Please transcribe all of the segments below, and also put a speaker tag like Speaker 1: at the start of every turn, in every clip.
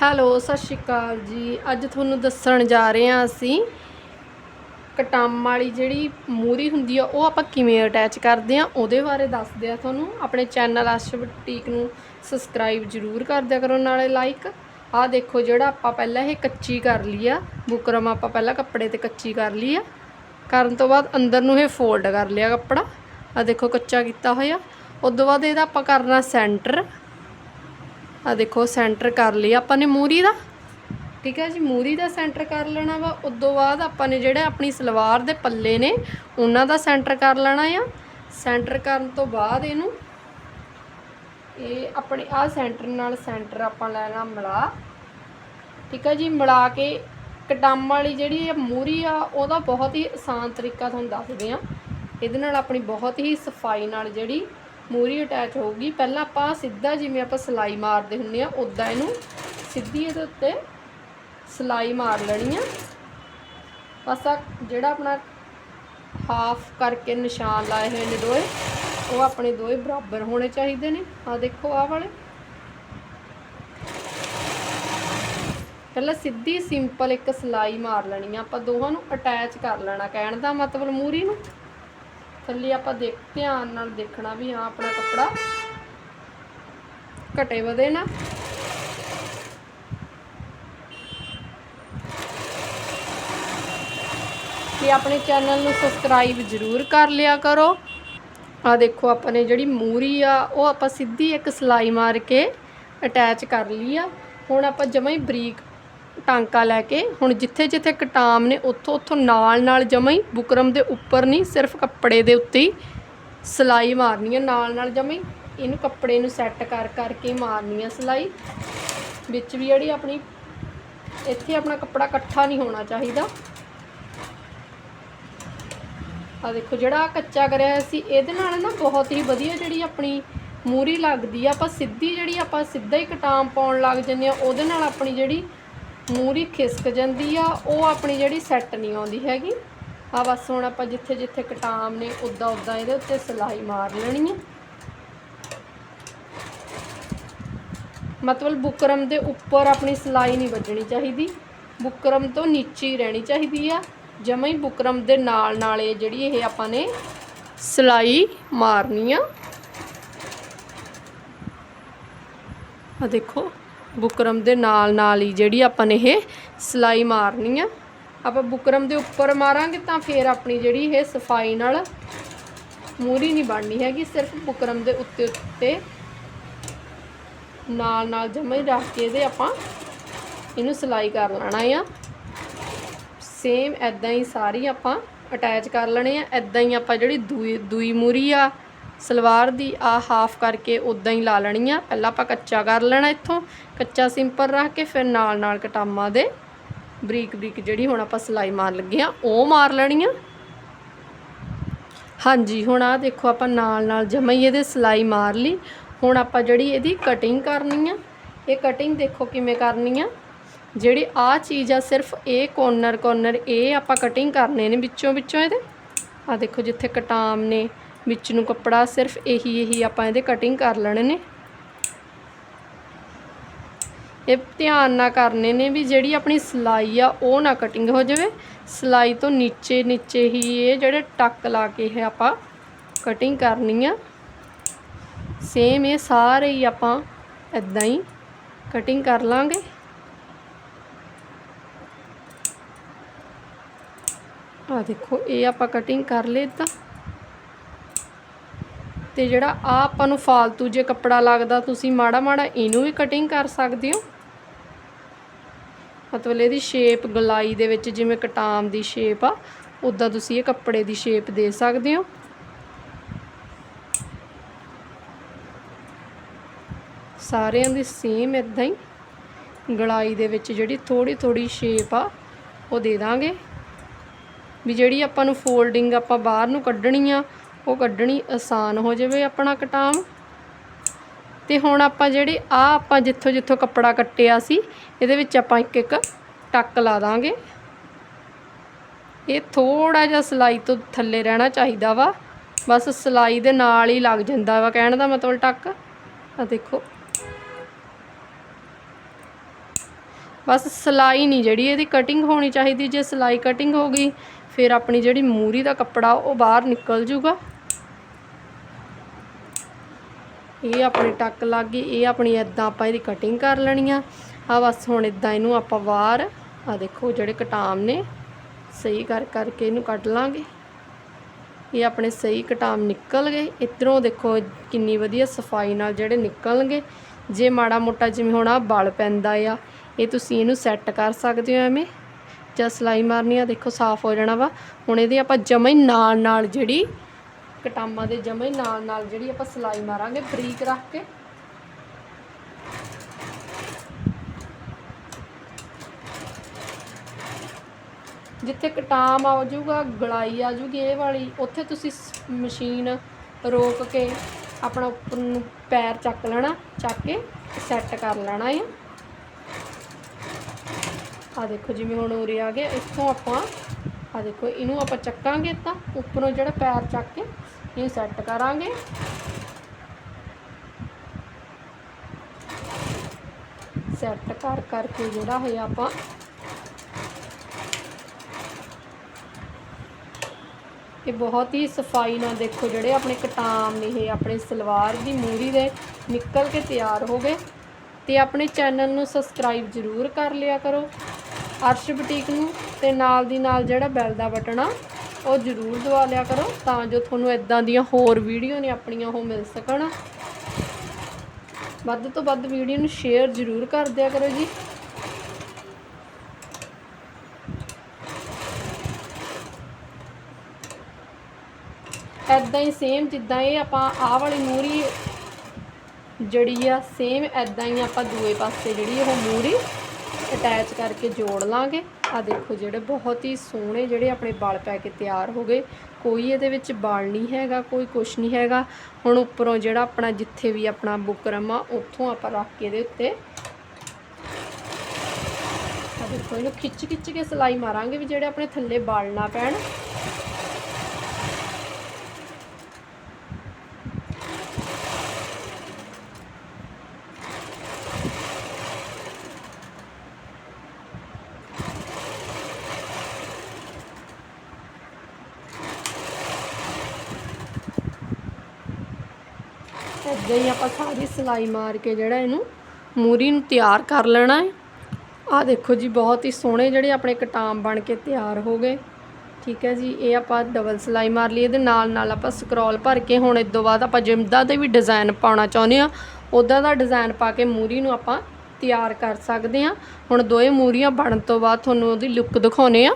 Speaker 1: Hello, ਸਤਿ ਸ਼੍ਰੀ ਅਕਾਲ ਜੀ। ਅੱਜ ਤੁਹਾਨੂੰ ਦੱਸਣ ਜਾ ਰਹੇ ਹਾਂ ਅਸੀਂ ਕਟਾਮ ਵਾਲੀ ਜਿਹੜੀ ਮੂਰੀ ਹੁੰਦੀ ਆ, ਉਹ ਆਪਾਂ ਕਿਵੇਂ ਅਟੈਚ ਕਰਦੇ ਆ ਉਹਦੇ ਬਾਰੇ ਦੱਸਦੇ ਆ ਤੁਹਾਨੂੰ। ਆਪਣੇ ਚੈਨਲ ਆਸ਼ ਬੁਟੀਕ ਨੂੰ ਸਬਸਕ੍ਰਾਈਬ ਜਰੂਰ ਕਰ ਦਿਆ ਕਰੋ, ਨਾਲੇ ਲਾਈਕ ਆਹ ਦੇਖੋ ਜਿਹੜਾ ਆਪਾਂ ਪਹਿਲਾਂ ਇਹ ਕੱਚੀ ਕਰ ਲਈ ਆ, ਬੁਕਰਮ ਆਪਾਂ ਪਹਿਲਾਂ ਕੱਪੜੇ ਤੇ ਕੱਚੀ ਕਰ ਲਈ ਆ। ਕਰਨ ਤੋਂ ਬਾਅਦ ਅੰਦਰ ਨੂੰ ਇਹ ਫੋਲਡ ਕਰ ਲਿਆ ਕੱਪੜਾ। ਆ ਦੇਖੋ ਕੱਚਾ ਕੀਤਾ ਹੋਇਆ। ਉਸ ਤੋਂ ਬਾਅਦ ਇਹਦਾ ਆਪਾਂ ਕਰਨਾ ਸੈਂਟਰ ਆ ਦੇਖੋ ਸੈਂਟਰ ਕਰ ਲਿਆ ਆਪਾਂ ਨੇ ਮੂਰੀ ਦਾ। ਠੀਕ ਹੈ ਜੀ, ਮੂਰੀ ਦਾ ਸੈਂਟਰ ਕਰ ਲੈਣਾ ਵਾ। ਉਦੋਂ ਬਾਅਦ ਆਪਾਂ ਨੇ ਜਿਹੜਾ ਆਪਣੀ ਸਲਵਾਰ ਦੇ ਪੱਲੇ ਨੇ, ਉਹਨਾਂ ਦਾ ਸੈਂਟਰ ਕਰ ਲੈਣਾ ਆ। ਸੈਂਟਰ ਕਰਨ ਤੋਂ ਬਾਅਦ ਇਹਨੂੰ ਇਹ ਆਪਣੇ ਆ ਸੈਂਟਰ ਨਾਲ ਸੈਂਟਰ ਆਪਾਂ ਲੈਣਾ ਮਿਲਾ। ਠੀਕ ਹੈ ਜੀ, ਮਿਲਾ ਕੇ ਕਟਾਮ ਵਾਲੀ ਜਿਹੜੀ ਇਹ ਮੂਰੀ ਆ, ਉਹਦਾ ਬਹੁਤ ਹੀ ਆਸਾਨ ਤਰੀਕਾ ਤੁਹਾਨੂੰ ਦੱਸਦੇ ਆ ਇਹਦੇ ਨਾਲ ਆਪਣੀ ਬਹੁਤ ਹੀ ਸਫ਼ਾਈ ਨਾਲ ਜਿਹੜੀ ਮੂਰੀ ਅਟੈਚ ਹੋਊਗੀ। ਪਹਿਲਾਂ ਆਪਾਂ ਸਿੱਧਾ ਜਿਵੇਂ ਆਪਾਂ ਸਲਾਈ ਮਾਰਦੇ ਹੁੰਨੇ ਆ ਉਦਾਂ ਇਹਨੂੰ ਸਿੱਧੀ ਇਹਦੇ ਉੱਤੇ ਸਲਾਈ ਮਾਰ ਲੈਣੀ ਆ। ਬਸ ਆ ਜਿਹੜਾ ਆਪਣਾ ਹਾਫ ਕਰਕੇ ਨਿਸ਼ਾਨ ਲਾਏ ਹੋਏ ਨੇ ਦੋਏ, ਉਹ ਆਪਣੇ ਦੋਏ ਬਰਾਬਰ ਹੋਣੇ ਚਾਹੀਦੇ ਨੇ। ਆ ਦੇਖੋ ਆਹ ਵਾਲੇ। ਪਹਿਲਾਂ ਸਿੱਧੀ ਸਿੰਪਲ ਇੱਕ ਸਲਾਈ ਮਾਰ ਲੈਣੀ ਆ। ਆਪਾਂ ਦੋਹਾਂ ਨੂੰ ਅਟੈਚ ਕਰ ਲੈਣਾ ਕਹਿਣ ਦਾ ਮਤਲਬ ਮੂਰੀ ਨੂੰ। ਥੱਲੇ ਆਪਾਂ ਦੇਖ, ਧਿਆਨ ਨਾਲ ਦੇਖਣਾ ਵੀ ਹਾਂ ਆਪਣਾ ਕੱਪੜਾ ਘਟੇ ਵਧੇ ਨਾ। ਤੇ ਆਪਣੇ ਚੈਨਲ ਨੂੰ ਸਬਸਕ੍ਰਾਈਬ ਜ਼ਰੂਰ ਕਰ ਲਿਆ ਕਰੋ। ਆ ਦੇਖੋ ਆਪਾਂ ਨੇ ਜਿਹੜੀ ਮੂਰੀ ਆ, ਉਹ ਆਪਾਂ ਸਿੱਧੀ ਇੱਕ ਸਲਾਈ ਮਾਰ ਕੇ ਅਟੈਚ ਕਰ ਲਈ ਆ। ਹੁਣ ਆਪਾਂ ਜਮਾਂ ਹੀ ਬਰੀਕ ਟਾਂਕਾ ਲੈ ਕੇ, ਹੁਣ ਜਿੱਥੇ ਜਿੱਥੇ ਕਟਾਮ ਨੇ, ਉੱਥੋਂ ਉੱਥੋਂ ਨਾਲ ਨਾਲ ਜਮਈ ਬੁਕਰਮ ਦੇ ਉੱਪਰ ਨਹੀਂ, ਸਿਰਫ ਕੱਪੜੇ ਦੇ ਉੱਤੇ ਹੀ ਸਲਾਈ ਮਾਰਨੀ ਹੈ ਨਾਲ ਨਾਲ ਜਮਈ ਇਹਨੂੰ ਕੱਪੜੇ ਨੂੰ ਸੈੱਟ ਕਰ ਕਰਕੇ ਮਾਰਨੀ ਆ ਸਲਾਈ। ਵਿੱਚ ਵੀ ਜਿਹੜੀ ਆਪਣੀ, ਇੱਥੇ ਆਪਣਾ ਕੱਪੜਾ ਇਕੱਠਾ ਨਹੀਂ ਹੋਣਾ ਚਾਹੀਦਾ। ਆ ਦੇਖੋ, ਜਿਹੜਾ ਕੱਚਾ ਕਰਿਆ ਸੀ, ਇਹਦੇ ਨਾਲ ਨਾ ਬਹੁਤ ਹੀ ਵਧੀਆ ਜਿਹੜੀ ਆਪਣੀ ਮੂਰੀ ਲੱਗਦੀ ਆ। ਆਪਾਂ ਸਿੱਧੀ ਜਿਹੜੀ ਆਪਾਂ ਸਿੱਧਾ ਹੀ ਕਟਾਮ ਪਾਉਣ ਲੱਗ ਜੰਨੇ ਆ, ਉਹਦੇ ਨਾਲ ਆਪਣੀ ਜਿਹੜੀ ਮੂਰੀ ਖਿਸਕ ਜਾਂਦੀ ਆ, ਉਹ ਆਪਣੀ ਜਿਹੜੀ ਸੈੱਟ ਨਹੀਂ ਆਉਂਦੀ ਹੈਗੀ। ਆ ਬਸ ਹੁਣ ਆਪਾਂ ਜਿੱਥੇ ਜਿੱਥੇ ਕਟਾਮ ਨੇ, ਉਦਾਂ ਉਦਾਂ ਇਹਦੇ ਉੱਤੇ ਸਲਾਈ ਮਾਰ ਲੈਣੀ ਆ। ਮਤਲਬ ਬੁਕਰਮ ਦੇ ਉੱਪਰ ਆਪਣੀ ਸਲਾਈ ਨਹੀਂ ਵੱਜਣੀ ਚਾਹੀਦੀ। ਬੁਕਰਮ ਤੋਂ ਨੀਚੇ ਹੀ ਰਹਿਣੀ ਚਾਹੀਦੀ ਆ। ਜਮਾਂ ਹੀ ਬੁਕਰਮ ਦੇ ਨਾਲ ਨਾਲ ਇਹ ਜਿਹੜੀ ਇਹ ਆਪਾਂ ਨੇ ਸਲਾਈ ਮਾਰਨੀ ਆ। ਆ ਦੇਖੋ। ਬੁਕਰਮ ਦੇ ਨਾਲ ਨਾਲ ਹੀ ਜਿਹੜੀ ਆਪਾਂ ਨੇ ਇਹ ਸਲਾਈ ਮਾਰਨੀ ਆ। ਆਪਾਂ ਬੁਕਰਮ ਦੇ ਉੱਪਰ ਮਾਰਾਂਗੇ ਤਾਂ ਫੇਰ ਆਪਣੀ ਜਿਹੜੀ ਇਹ ਸਫ਼ਾਈ ਨਾਲ ਮੂਰੀ ਨਹੀਂ ਬਣਨੀ ਹੈਗੀ, ਸਿਰਫ ਬੁਕਰਮ ਦੇ ਉੱਤੇ ਉੱਤੇ ਨਾਲ ਨਾਲ ਜਮਾਂ ਰੱਖ ਕੇ ਇਹਦੇ ਆਪਾਂ ਇਹਨੂੰ ਸਲਾਈ ਕਰ ਲੈਣਾ ਆ। ਸੇਮ ਐਦਾਂ ਹੀ ਸਾਰੀ ਆਪਾਂ ਅਟੈਚ ਕਰ ਲੈਣੇ ਆ। ਐਦਾਂ ਹੀ ਆਪਾਂ ਜਿਹੜੀ ਦੂਈ ਦੂਈ ਮੂਰੀ ਆ ਸਲਵਾਰ ਦੀ ਆ ਹਾਫ ਕਰਕੇ ਉਦਾਂ ਹੀ ਲਾ ਲੈਣੀ ਆ। ਪਹਿਲਾਂ ਆਪਾਂ ਕੱਚਾ ਕਰ ਲੈਣਾ ਇੱਥੋਂ। ਕੱਚਾ ਸਿੰਪਲ ਰੱਖ ਕੇ ਫਿਰ ਨਾਲ ਨਾਲ ਕਟਾਮਾਂ ਦੇ ਬਰੀਕ ਬਰੀਕ ਜਿਹੜੀ ਹੁਣ ਆਪਾਂ ਸਲਾਈ ਮਾਰ ਲੱਗੇ ਆ, ਉਹ ਮਾਰ ਲੈਣੀ ਆ। ਹਾਂਜੀ, ਹੁਣ ਆ ਦੇਖੋ ਆਪਾਂ ਨਾਲ ਨਾਲ ਜਮਾਂ ਇਹਦੇ ਸਲਾਈ ਮਾਰ ਲਈ। ਹੁਣ ਆਪਾਂ ਜਿਹੜੀ ਇਹਦੀ ਕਟਿੰਗ ਕਰਨੀ ਆ, ਇਹ ਕਟਿੰਗ ਦੇਖੋ ਕਿਵੇਂ ਕਰਨੀ ਆ। ਜਿਹੜੀ ਆ ਚੀਜ਼ ਆ, ਸਿਰਫ ਇਹ ਕੋਰਨਰ ਕੋਰਨਰ ਇਹ ਆਪਾਂ ਕਟਿੰਗ ਕਰਨੇ ਨੇ ਵਿੱਚੋਂ ਵਿੱਚੋਂ ਇਹਦੇ। ਆ ਦੇਖੋ ਜਿੱਥੇ ਕਟਾਮ ਨੇ ਵਿੱਚ ਨੂੰ ਕੱਪੜਾ ਸਿਰਫ ਇਹੀ ਇਹੀ ਆਪਾਂ ਇਹਦੇ ਕਟਿੰਗ ਕਰ ਲੈਣੇ ਨੇ। ਇਹ ਧਿਆਨ ਨਾਲ ਕਰਨੇ ਨੇ ਵੀ ਜਿਹੜੀ ਆਪਣੀ ਸਲਾਈ ਆ, ਉਹ ਨਾ ਕਟਿੰਗ ਹੋ ਜਾਵੇ। ਸਲਾਈ ਤੋਂ ਨੀਚੇ ਨੀਚੇ ਹੀ ਇਹ ਜਿਹੜੇ ਟੱਕ ਲਾ ਕੇ ਇਹ ਆਪਾਂ ਕਟਿੰਗ ਕਰਨੀ ਆ। ਸੇਮ ਇਹ ਸਾਰੇ ਹੀ ਆਪਾਂ ਇਦਾਂ ਹੀ ਕਟਿੰਗ ਕਰ ਲਾਂਗੇ। ਆ ਦੇਖੋ, ਇਹ ਆਪਾਂ ਕਟਿੰਗ ਕਰ ਲਏ ਤਾਂ ਤੇ ਜਿਹੜਾ ਆ ਆਪਾਂ ਨੂੰ ਫਾਲਤੂ ਜੇ ਕੱਪੜਾ ਲੱਗਦਾ, ਤੁਸੀਂ ਮਾੜਾ ਮਾੜਾ ਇਹਨੂੰ ਵੀ ਕਟਿੰਗ ਕਰ ਸਕਦੇ ਹੋ। ਮਤਲਬ ਇਹਦੀ ਸ਼ੇਪ ਗਲਾਈ ਦੇ ਵਿੱਚ ਜਿਵੇਂ ਕਟਾਮ ਦੀ ਸ਼ੇਪ ਆ ਉਦਾਂ ਤੁਸੀਂ ਇਹ ਕੱਪੜੇ ਦੀ ਸ਼ੇਪ ਦੇ ਸਕਦੇ ਹੋ। ਸਾਰਿਆਂ ਦੀ ਸੇਮ ਇਦਾਂ ਹੀ, ਗਲਾਈ ਦੇ ਵਿੱਚ ਜਿਹੜੀ ਥੋੜੀ ਥੋੜੀ ਸ਼ੇਪ ਆ, ਉਹ ਦੇ ਦਾਂਗੇ। ਵੀ ਜਿਹੜੀ ਆਪਾਂ ਨੂੰ ਫੋਲਡਿੰਗ ਆਪਾਂ ਬਾਹਰ ਨੂੰ ਕੱਢਣੀ ਆ ਉਹ ਕੱਢਣੀ ਆਸਾਨ ਹੋ ਜਾਵੇ ਆਪਣਾ ਕਟਾਮ। ਤੇ ਹੁਣ ਆਪਾਂ ਜਿਹੜੇ ਆ ਆਪਾਂ ਜਿੱਥੋਂ ਜਿੱਥੋਂ ਕੱਪੜਾ ਕੱਟਿਆ ਸੀ, ਇਹਦੇ ਵਿੱਚ ਆਪਾਂ ਇੱਕ ਇੱਕ ਟੱਕ ਲਾ ਦਾਂਗੇ। ਇਹ ਥੋੜਾ ਜਿਹਾ ਸਲਾਈ ਤੋਂ ਥੱਲੇ ਰਹਿਣਾ ਚਾਹੀਦਾ ਵਾ। ਬਸ ਸਲਾਈ ਦੇ ਨਾਲ ਹੀ ਲੱਗ ਜਾਂਦਾ ਵਾ ਕਹਿਣ ਦਾ ਮਤਲਬ ਟੱਕ। ਆ ਦੇਖੋ। ਬਸ ਸਲਾਈ ਨਹੀਂ ਜਿਹੜੀ ਇਹਦੀ ਕਟਿੰਗ ਹੋਣੀ ਚਾਹੀਦੀ। ਜੇ ਸਲਾਈ ਕਟਿੰਗ ਹੋ ਗਈ ਫਿਰ ਆਪਣੀ ਜਿਹੜੀ ਮੂਰੀ ਦਾ ਕੱਪੜਾ, ਉਹ ਬਾਹਰ ਨਿਕਲ ਜੂਗਾ। ਇਹ ਆਪਣੀ ਟੱਕ ਲੱਗ ਗਈ, ਇਹ ਆਪਣੀ ਇਦਾਂ ਆਪਾਂ ਇਹਦੀ ਕਟਿੰਗ ਕਰ ਲੈਣੀ ਆ। ਆ ਬਸ ਹੁਣ ਇਦਾਂ ਇਹਨੂੰ ਆਪਾਂ ਬਾਹਰ ਆ ਦੇਖੋ ਜਿਹੜੇ ਕਟਾਮ ਨੇ, ਸਹੀ ਕਰ ਕਰਕੇ ਇਹਨੂੰ ਕੱਢ ਲਾਂਗੇ। ਇਹ ਆਪਣੇ ਸਹੀ ਕਟਾਮ ਨਿਕਲ ਗਏ। ਇਧਰੋਂ ਦੇਖੋ ਕਿੰਨੀ ਵਧੀਆ ਸਫ਼ਾਈ ਨਾਲ ਜਿਹੜੇ ਨਿਕਲਣਗੇ। ਜੇ ਮਾੜਾ ਮੋਟਾ ਜਿਵੇਂ ਹੁਣ ਆ ਬਲ ਪੈਂਦਾ ਆ, ਇਹ ਤੁਸੀਂ ਇਹਨੂੰ ਸੈੱਟ ਕਰ ਸਕਦੇ ਹੋ ਐਵੇਂ। ਜਾਂ ਸਲਾਈ ਮਾਰਨੀ ਆ ਦੇਖੋ ਸਾਫ਼ ਹੋ ਜਾਣਾ ਵਾ। ਹੁਣ ਇਹਦੇ ਆਪਾਂ ਜਮੇ ਨਾਲ ਨਾਲ ਜਿਹੜੀ ਕਟਾਮਾਂ ਦੇ ਜਮੇ ਹੀ ਨਾਲ ਨਾਲ ਜਿਹੜੀ ਆਪਾਂ ਸਲਾਈ ਮਾਰਾਂਗੇ ਬਰੀਕ ਰੱਖ ਕੇ। ਜਿੱਥੇ ਕਟਾਮ ਆ ਜਾਊਗਾ, ਗਲਾਈ ਆ ਜੂਗੀ ਇਹ ਵਾਲੀ, ਉੱਥੇ ਤੁਸੀਂ ਸ- ਮਸ਼ੀਨ ਰੋਕ ਕੇ ਆਪਣਾ ਉੱਪਰ ਨੂੰ ਪੈਰ ਚੱਕ ਲੈਣਾ, ਚੱਕ ਕੇ ਸੈੱਟ ਕਰ ਲੈਣਾ ਹੈ ਆ ਦੇਖੋ ਜਿਵੇਂ ਹੁਣ ਉਰੇ ਆ ਗਿਆ ਇੱਥੋਂ ਆਪਾਂ ਆ ਦੇਖੋ, ਇਹਨੂੰ ਆਪਾਂ ਚੱਕਾਂਗੇ ਤਾਂ ਉੱਪਰੋਂ ਜਿਹੜਾ ਪੈਰ ਚੱਕ ਕੇ ਇਹ ਸੈੱਟ ਕਰਾਂਗੇ। ਸੈੱਟ ਕਰ ਕਰਕੇ ਜਿਹੜਾ ਹੈ ਆਪਾਂ ਇਹ ਬਹੁਤ ਹੀ ਸਫ਼ਾਈ ਨਾਲ ਦੇਖੋ ਜਿਹੜੇ ਆਪਣੇ ਕਟਾਮ ਨੇ ਇਹ ਆਪਣੇ ਸਲਵਾਰ ਦੀ ਮੂਰੀ ਦੇ ਨਿਕਲ ਕੇ ਤਿਆਰ ਹੋ ਗਏ। ਤੇ ਆਪਣੇ ਚੈਨਲ ਨੂੰ ਸਬਸਕ੍ਰਾਈਬ ਜ਼ਰੂਰ ਕਰ ਲਿਆ ਕਰੋ। ਅਰਸ਼ ਬੁਟੀਕ ਨੂੰ ਤੇ ਨਾਲ ਦੀ ਨਾਲ ਜਿਹੜਾ ਬੈਲ ਦਾ ਬਟਨ ਆ, ਉਹ ਜ਼ਰੂਰ ਦਵਾ ਲਿਆ ਕਰੋ ਤਾਂ ਜੋ ਤੁਹਾਨੂੰ ਇਦਾਂ ਦੀਆਂ ਹੋਰ ਵੀਡੀਓ ਨੇ ਆਪਣੀਆਂ ਉਹ ਮਿਲ ਸਕਣ। ਵੱਧ ਤੋਂ ਵੱਧ ਵੀਡੀਓ ਨੂੰ ਸ਼ੇਅਰ ਜ਼ਰੂਰ ਕਰ ਦਿਆ ਕਰੋ ਜੀ। ਐਦਾਂ ਹੀ ਸੇਮ ਜਿੱਦਾਂ ਇਹ ਆਪਾਂ ਆਹ ਵਾਲੀ ਮੂਰੀ ਜਿਹੜੀ ਆ ਸੇਮ ਐਦਾਂ ਹੀ ਆਪਾਂ ਦੂਏ ਪਾਸੇ ਜਿਹੜੀ ਉਹ ਮੂਰੀ ਅਟੈਚ ਕਰਕੇ ਜੋੜ ਲਾਂਗੇ। ਆ ਦੇਖੋ ਜਿਹੜੇ ਬਹੁਤ ਹੀ ਸੋਹਣੇ ਜਿਹੜੇ ਆਪਣੇ ਵਾਲ ਪੈ ਕੇ ਤਿਆਰ ਹੋ ਗਏ। ਕੋਈ ਇਹਦੇ ਵਿੱਚ ਵਾਲ ਨਹੀਂ ਹੈਗਾ, ਕੋਈ ਕੁਛ ਨਹੀਂ ਹੈਗਾ। ਹੁਣ ਉੱਪਰੋਂ ਜਿਹੜਾ ਆਪਣਾ ਜਿੱਥੇ ਵੀ ਆਪਣਾ ਬੁਕਰਮ ਆ, ਉੱਥੋਂ ਆਪਾਂ ਰੱਖ ਕੇ ਇਹਦੇ ਉੱਤੇ ਆ ਦੇਖੋ ਇਹਨੂੰ ਖਿੱਚ ਖਿੱਚ ਕੇ ਸਿਲਾਈ ਮਾਰਾਂਗੇ ਵੀ ਜਿਹੜੇ ਆਪਣੇ ਥੱਲੇ ਵਾਲ ਨਾ ਪੈਣ। ਇੱਦਾਂ ਹੀ ਆਪਾਂ ਸਾਰੀ ਸਿਲਾਈ ਮਾਰ ਕੇ ਜਿਹੜਾ ਇਹਨੂੰ ਮੂਰੀ ਨੂੰ ਤਿਆਰ ਕਰ ਲੈਣਾ ਹੈ। ਆਹ ਦੇਖੋ ਜੀ, ਬਹੁਤ ਹੀ ਸੋਹਣੇ ਜਿਹੜੇ ਆਪਣੇ ਕਟਾਮ ਬਣ ਕੇ ਤਿਆਰ ਹੋ ਗਏ। ਠੀਕ ਹੈ ਜੀ, ਇਹ ਆਪਾਂ ਡਬਲ ਸਿਲਾਈ ਮਾਰ ਲਈ, ਇਹਦੇ ਨਾਲ ਨਾਲ ਆਪਾਂ ਸਕਰੋਲ ਭਰ ਕੇ ਹੁਣ ਇਸ ਤੋਂ ਬਾਅਦ ਆਪਾਂ ਜਿੰਦਾ ਦੇ ਵੀ ਡਿਜ਼ਾਈਨ ਪਾਉਣਾ ਚਾਹੁੰਦੇ ਆ ਉੱਦਾਂ ਦਾ ਡਿਜ਼ਾਈਨ ਪਾ ਕੇ ਮੂਰੀ ਨੂੰ ਆਪਾਂ ਤਿਆਰ ਕਰ ਸਕਦੇ ਆ ਹੁਣ ਦੋਏ ਮੂਰੀਆਂ ਬਣਨ ਤੋਂ ਬਾਅਦ ਤੁਹਾਨੂੰ ਉਹਦੀ ਲੁੱਕ ਦਿਖਾਉਨੇ ਆ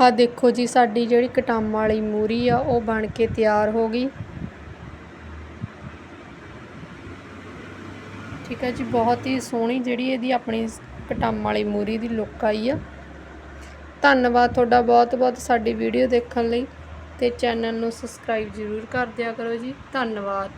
Speaker 1: ਆ ਦੇਖੋ ਜੀ, ਸਾਡੀ ਜਿਹੜੀ ਕਟਾਮ ਵਾਲੀ ਮੂਰੀ ਆ, ਉਹ ਬਣ ਕੇ ਤਿਆਰ ਹੋ ਗਈ। ਠੀਕ ਹੈ ਜੀ, ਬਹੁਤ ਹੀ ਸੋਹਣੀ ਜਿਹੜੀ ਇਹਦੀ ਆਪਣੀ ਕਟਾਮ ਵਾਲੀ ਮੂਰੀ ਦੀ ਲੁੱਕ ਆਈ ਆ। ਧੰਨਵਾਦ ਤੁਹਾਡਾ ਬਹੁਤ ਬਹੁਤ ਸਾਡੀ ਵੀਡੀਓ ਦੇਖਣ ਲਈ ਤੇ ਚੈਨਲ ਨੂੰ ਸਬਸਕ੍ਰਾਈਬ ਜ਼ਰੂਰ ਕਰ ਦਿਆ ਕਰੋ ਜੀ। ਧੰਨਵਾਦ।